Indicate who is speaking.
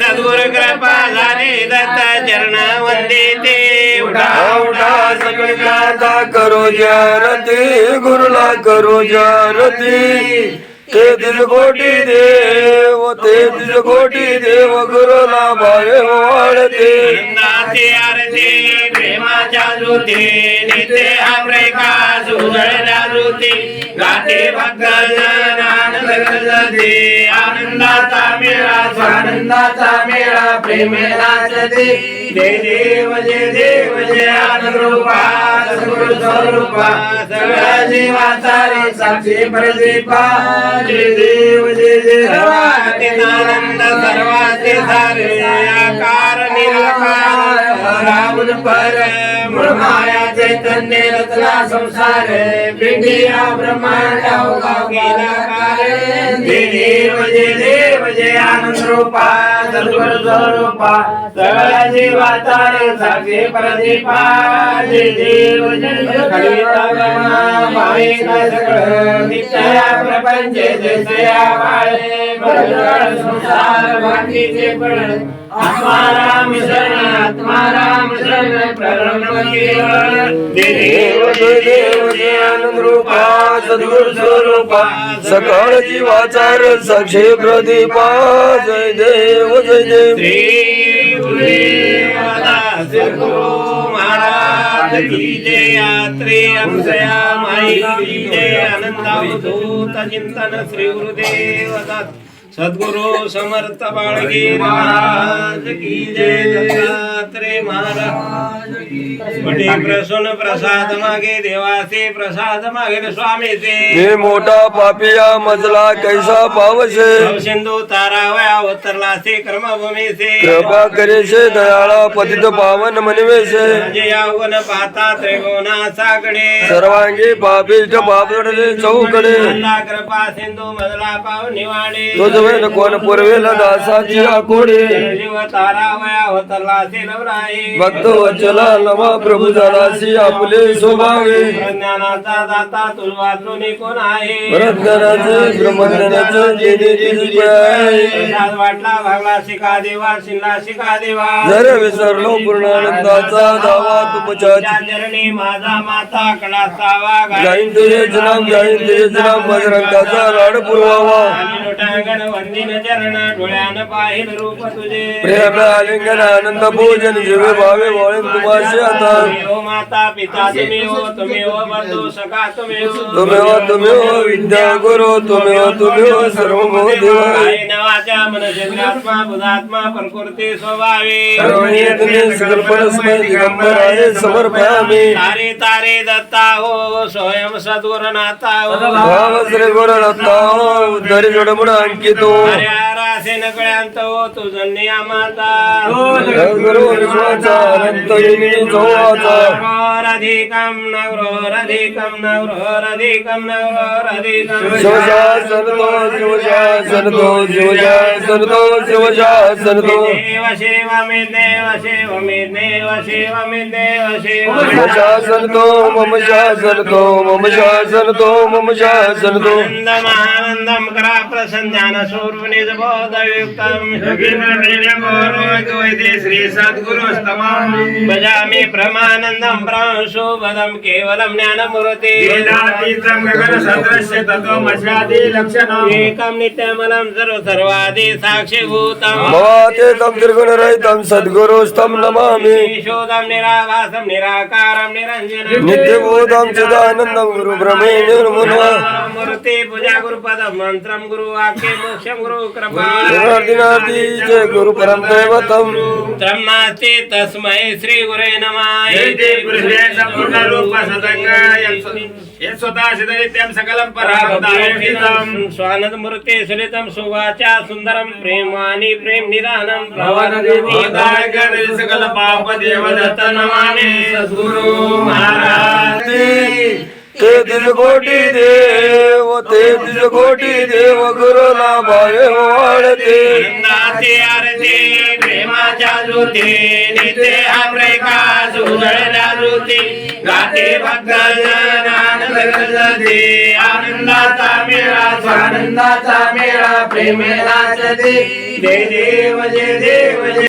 Speaker 1: सद्गुरु कृपा झाली दत्त चरण वंदे उठा
Speaker 2: उठा सगळ्यांचा करू जारती गुरुला करू जारती ते दिलगोटी देव ते दिलगोटी देव गुरुला भावे वाढते.
Speaker 1: आनंदाची आरती प्रेमाच्या ज्योती नित्य हा प्रकाश ज्योती. गाते भक्त जना आनंद गजते आनंदाचा मेळा स्वानंदाचा मेळा प्रेमेलाच दे. जय देव जय देव जय आनंद रूपा स्वरूपा सगळ्या जीवाचा रे साक्षी प्रदीपा. जय देव जय जय सर्वाते आनंद सर्वाचे सारे आकार निराकार रामन पर माया चैतन्य रचना संसार पिंडिया ब्रह्मांड गेला देव जय देव जय आनंद रूपा सद्गुरु स्वरूपा सगळ्या जीवाचा साक्षी प्रदीपा जय देव जय जय कलिता ब्रह्मा नित्या प्रपंच जसया वाळे बळगड संसार भांडीचे पळ आत्माराम
Speaker 2: देव देव जय आनंद रूपा सद्गुरु स्वरूपा सकाळ जीवाचा साक्षी प्रदीपा जय देव जय. देव
Speaker 1: यात्रे गुरुदेवदास गुरु महाराज की સદગુરુ સમર્થ બાળગી મહારાજ કી જય દત્તાત્રેય મહારાજ. વટી પ્રસન્ન પ્રસાદ માગે દેવાસી પ્રસાદ માગે સ્વામી તે જે મોટા પાપિયા મજલા કૈસા પાવશે.
Speaker 2: સિંધુ તારા વયા ઉતરલા છે કર્મ
Speaker 1: ભૂમિ છે. કૃપા કરે
Speaker 2: છે દયાળા પતિત પાવન મનવે છે
Speaker 1: જે આવન પાતા ત્રિગુણા
Speaker 2: સાગડે. સર્વાંગી પાપિષ્ટ પાપડ
Speaker 1: ચૌકડે. કૃપા સિંધુ મજલા પાવ નિવાડે.
Speaker 2: तुझ वेळ कोण पुरवेल दासाची आकोडे? भक्त वचला नवा प्रभू झालासी आपले स्वभावे.
Speaker 1: ज्ञानाचा दाता तुल वाचून कोण आहे?
Speaker 2: भरतगणाचे ब्रह्मज्ञानाचे जे देवी आहे
Speaker 1: प्रसाद वाटला भागला शिका देवा शिंदा शिका देवा.
Speaker 2: जर विसरलो पूर्णानंदाचा दावा तुमच्या
Speaker 1: चरणी माझा माता कडा सावा गाई
Speaker 2: जाईन तेच नाम जाईन तेच नाम बजरंगाचा लाड पुरवावा.
Speaker 1: वंदिन चरण डोळ्यानं पाहिल रूप तुझे.
Speaker 2: प्रेम आलिंगन आनंद भोजन जीवे भावे वाळीन तुमाशी आता.
Speaker 1: हो माता पिता तुम्ही हो तुम्ही हो बंधू सखा तुम्ही हो
Speaker 2: तुम्ही हो तुम्ही हो विद्या गुरु तुम्ही हो तुम्ही हो सर्व देवा
Speaker 1: नवाच्या मनशेंद्रात्मा बुधात्मा प्रकृती स्वभावे.
Speaker 2: सर्वणी तुम्ही सकल्पनस्मय दिगंबर आहे समर्पयामी.
Speaker 1: तारे तारे दत्ता हो स्वयं सद्गुरुनाथा हो.
Speaker 2: भाव श्री गुरु रत्ना उद्धरी जोडमुड अंकितो Adiós.
Speaker 1: हर्यारासे नकळ्यांत हो तुझं
Speaker 2: तो
Speaker 1: देव शिव मे देव शिव मे देव शिव मे देव शिव.
Speaker 2: शासन तो मम शासन तो मम शासन तो मम शासन तो
Speaker 1: आनंदम आनंदम करा प्रसन्नान स्वरूप निज बोधयुक्तम श्री सद्गुरु भजामि प्रमानन्दं प्रशोभदं केवलं ज्ञानमूर्ति। एकं नित्यमलं सर्व सर्वादि साक्षीभूतम्।
Speaker 2: भवाते तम त्रिगुण रहितम सद्गुरुस्तम नमामि।
Speaker 1: ईशोदं निराभासं निराकारं निरञ्जनं।
Speaker 2: निर्मुना
Speaker 1: मूर्ति पूजा गुरुपदं मन्त्रं गुरुवाक्ये मोक्षं गुरु कृपा
Speaker 2: दिनार्दिनार्दी जय गुरु परम दैवतम
Speaker 1: त्रं नास्ति तस्मै श्री गुरे नमः स्वानंद मूर्ती सुलितं सुवाचा सुंदरं प्रेमानि प्रेम निदानं
Speaker 3: सकल पाप देव दत्त नमामि सद्गुरु महाराज।
Speaker 2: ते दिल कोटी देव ते दिल कोटी देव गुरुला भावे
Speaker 1: आरती प्रेमाच्या ज्योती. ज्योती गाते भक्त जन
Speaker 3: आनंदाचा मेळा स्वानंदाचा मेळा जय देव जय देव